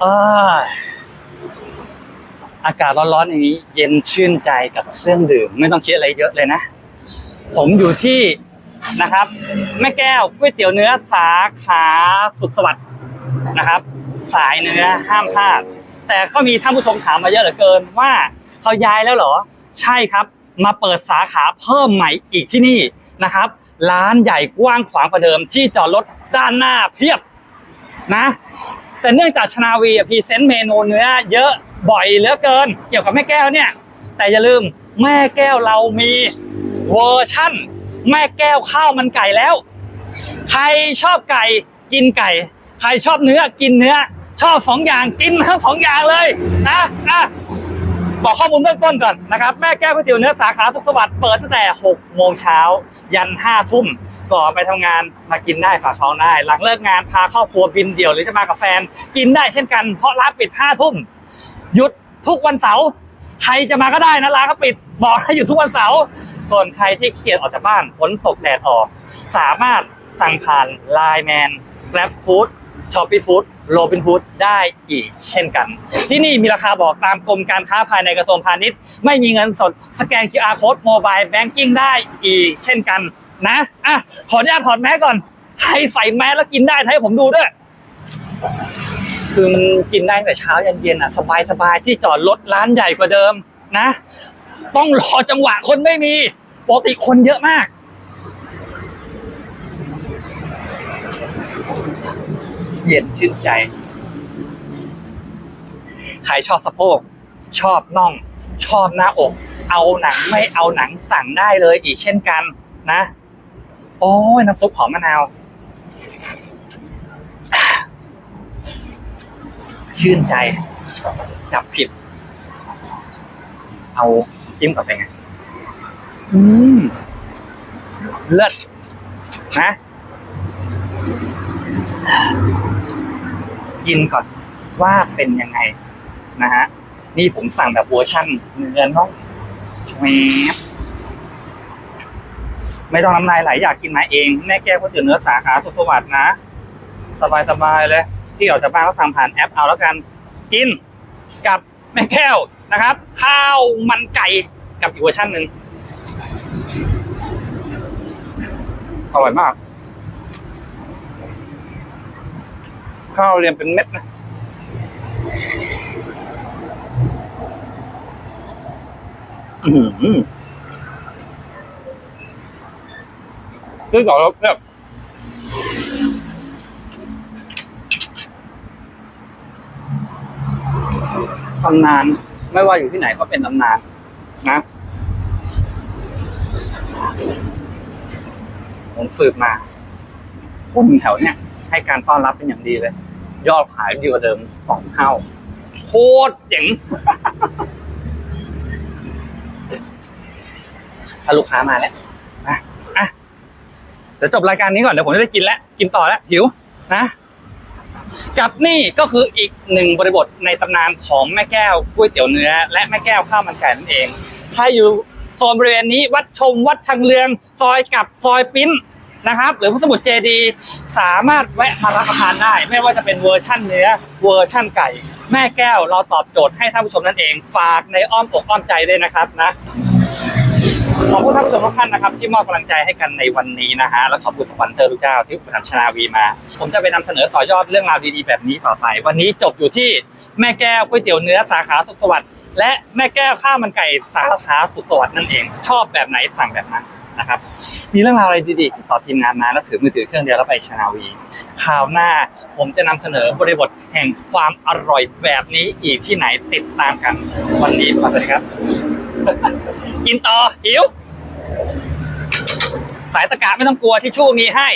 เอ้ยอากาศร้อนๆอย่างนี้ เย็นชื่นใจกับเครื่องดื่ม ไม่ต้องคิดอะไรเยอะเลยนะ ผมอยู่ที่นะครับ แม่แก้วก๋วยเตี๋ยวเนื้อสาขาสุขสวัสดิ์นะครับ สายเนื้อห้ามพลาด แต่ก็มีท่านผู้ชมถามมาเยอะเหลือเกินว่าเขาย้ายแล้วเหรอ ใช่ครับ มาเปิดสาขาเพิ่มใหม่อีกที่นี่นะครับ ร้านใหญ่กว้างขวางกว่าเดิมที่จอดรถด้านหน้าเพียบนะ แต่เนื่องจากชนาวีพรีเซนต์เมนูเนื้อเยอะบ่อยเหลือเกิน เกี่ยวกับแม่แก้วเนี่ย แต่อย่าลืมแม่แก้วเรามีเวอร์ชั่น แม่แก้วข้าวมันไก่แล้ว ใครชอบไก่กินไก่ ใครชอบเนื้อกินเนื้อ ชอบสองอย่างกินทั้งสองอย่างเลยนะอะ บอกข้อมูลเบื้องต้นก่อนนะครับ แม่แก้วก๋วยเตี๋ยวเนื้อสาขาสุขสวัสดิ์เปิดตั้งแต่ 6 โมงเช้า ยัน 5 ทุ่มก่อนไปทำงานมากินได้ฝากท้องได้ หลังเลิกงานพาครอบครัวบินเดี่ยวหรือจะมากับแฟน กินได้เช่นกันเพราะร้านปิด 5 ทุ่มหยุดทุกวันเสาร์ใครจะมาก็ได้นะร้านก็ปิดบอกให้หยุดทุกวันเสาร์ส่วนใครที่เครียดออกจากบ้านฝนตกแดดออก สามารถสั่งผ่านไลน์แมน Grab Food Shopee Food โรบิน o ูดได้อีกเช่นกัน ที่นี่มีราคาบอกตามกรมการค้าภายในกระทรวงพาณิชย์ ไม่มีเงินสดสแกน QR Code Mobile Banking ได้อีกเช่นกันนะอะขออนุญาตถอดแมสก่อน ใครใส่แมสแล้วกินได้ให้ผมดูด้วยคือกินได้แต่เช้ายันเย็นอะ สบายๆที่จอดรถร้านใหญ่กว่าเดิมนะ ต้องรอจังหวะคนไม่มีปกติคนเยอะมาก เย็นชื่นใจ ใครชอบสะโพก ชอบน่อง ชอบหน้าอก เอาหนังไม่เอาหนังสั่งได้เลยอีกเช่นกันนะ โอ้ยน้ำซุปหอมมะนาว ชื่นใจ จับผิด เอาจิ้มกับเป็นไง อืม เลิศนะ กินก่อนว่าเป็นยังไงนะฮะนี่ผมสั่งแบบเวอร์ชั่นเนื้อน่องแชบไม่ต้องน้ำลายไหลอยากกินมาเอง แม่แก้วก๋วยเตี๋ยวเนื้อสาขาสุขสวัสดิ์นะ สบายๆเลย ที่ออกจากบ้านก็สั่งผ่านแอปเอาแล้วกัน กินกับแม่แก้วนะครับ ข้าวมันไก่กับอีกเวอร์ชันหนึ่งอร่อยมาก ข้าวเรียงเป็นเม็ดนะอือหือคือก่อนแล้วแบบตำนาน ไม่ว่าอยู่ที่ไหนก็เป็นตำนาน นะผมสืบมาคนแถวเนี้ยให้การต้อนรับเป็นอย่างดีเลย ยอดขายดีกว่าเดิมสองเท่า โคตรเจ๋ง ถ้าลูกค้ามาแล้วนะอะเดี๋ยวจบรายการนี้ก่อน เดี๋ยวผมจะได้กินแล้ว กินต่อแล้ว หิว นะกับนี่ก็คืออีกหนึ่งบริบทในตำนานของแม่แก้วก๋วยเตี๋ยวเนื้อ และแม่แก้วข้าวมันไก่นั่นเอง ถ้าอยู่โซนบริเวณนี้วัดชมวัดชังเรือง ซอยกับซอยปิ้น นะครับ หรือพระสมุทรเจดีสามารถแวะมารับประทานได้ ไม่ว่าจะเป็นเวอร์ชั่นเนื้อเวอร์ชั่นไก่ แม่แก้วเราตอบโจทย์ให้ท่านผู้ชมนั่นเอง ฝากในอ้อมอกอ้อมใจด้วยนะครับนะขอบคุณท่านผู้ชมทุกท่านนะครับที่มอบกำลังใจให้กันในวันนี้นะฮะและขอบคุณสปอนเซอร์ทุกเจ้าที่อุปถัมภ์ชนาวีมา ผมจะไปนำเสนอต่อยอดเรื่องราวดีๆแบบนี้ต่อไป วันนี้จบอยู่ที่แม่แก้วก๋วยเตี๋ยวเนื้อสาขาสุขสวัสดิ์และแม่แก้วข้าวมันไก่สาขาสุขสวัสดิ์นั่นเอง ชอบแบบไหนสั่งแบบนั้น นะครับ มีเรื่องราวอะไรดีๆติดต่อทีมงานมาแล้วถือมือถือเครื่องเดียวแล้วไปชนาวีคราวหน้าผมจะนำเสนอบริบทแห่งความอร่อยแบบนี้อีกที่ไหนติดตามกัน วันนี้มาเลยครับ กินต่อหิว สายตะกะไม่ต้องกลัวที่ชู่มีให้